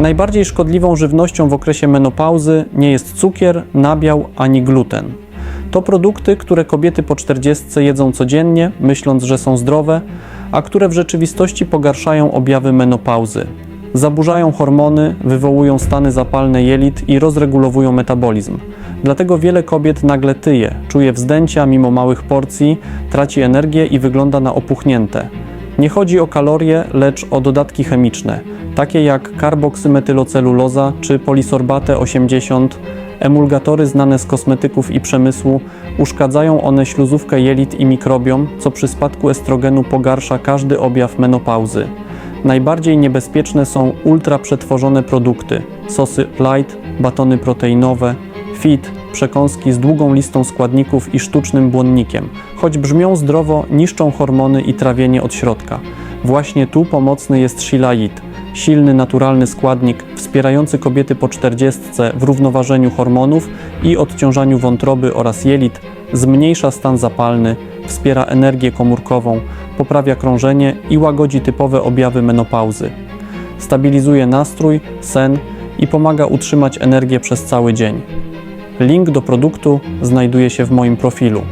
Najbardziej szkodliwą żywnością w okresie menopauzy nie jest cukier, nabiał ani gluten. To produkty, które kobiety po 40 jedzą codziennie, myśląc, że są zdrowe, a które w rzeczywistości pogarszają objawy menopauzy. Zaburzają hormony, wywołują stany zapalne jelit i rozregulowują metabolizm. Dlatego wiele kobiet nagle tyje, czuje wzdęcia mimo małych porcji, traci energię i wygląda na opuchnięte. Nie chodzi o kalorie, lecz o dodatki chemiczne, takie jak karboksymetyloceluloza czy polisorbate 80, emulgatory znane z kosmetyków i przemysłu. Uszkadzają one śluzówkę jelit i mikrobiom, co przy spadku estrogenu pogarsza każdy objaw menopauzy. Najbardziej niebezpieczne są ultra przetworzone produkty, sosy light, batony proteinowe, fit, przekąski z długą listą składników i sztucznym błonnikiem. Choć brzmią zdrowo, niszczą hormony i trawienie od środka. Właśnie tu pomocny jest shilajit, silny naturalny składnik wspierający kobiety po 40 w równoważeniu hormonów i odciążaniu wątroby oraz jelit, zmniejsza stan zapalny, wspiera energię komórkową, poprawia krążenie i łagodzi typowe objawy menopauzy. Stabilizuje nastrój, sen i pomaga utrzymać energię przez cały dzień. Link do produktu znajduje się w moim profilu.